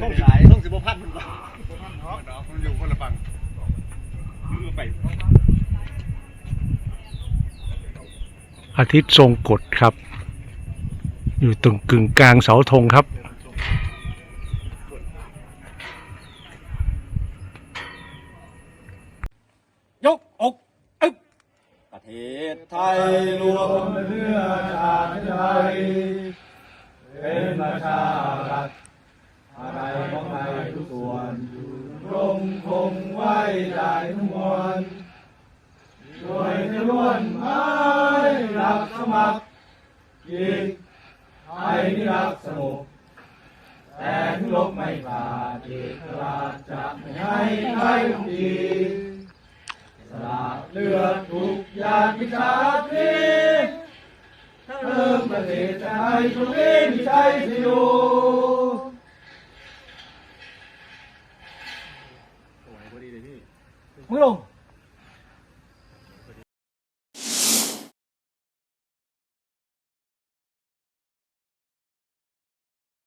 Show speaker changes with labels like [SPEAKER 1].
[SPEAKER 1] ท่องสิท่องสิบพันมัน
[SPEAKER 2] มันอยู่คนละฝั่ง
[SPEAKER 1] คือไป
[SPEAKER 3] อาทิตย์ทรงกฎครับ อยู่ตรงกึ่งกลางเสาธงครับ
[SPEAKER 1] ยกอกอึ๊บประเทศไทยรวม
[SPEAKER 2] เพื่อชาติไทยเป็นประชารัฐอะไรของไทยทุกส่ วนรงคงไว้ได้ทั้งมวลด้วยจะล้วนไม้รักสมัครยิงไทยนี่รักสงบแต่ถึงลบไม่ขาดเอกราชจะไม่ให้ใครทุกทีสละเลือดทุกยาดวิชาตรีเริ่มประเทศไทยตรงนี้มีใจที่อยู่
[SPEAKER 1] มึงลง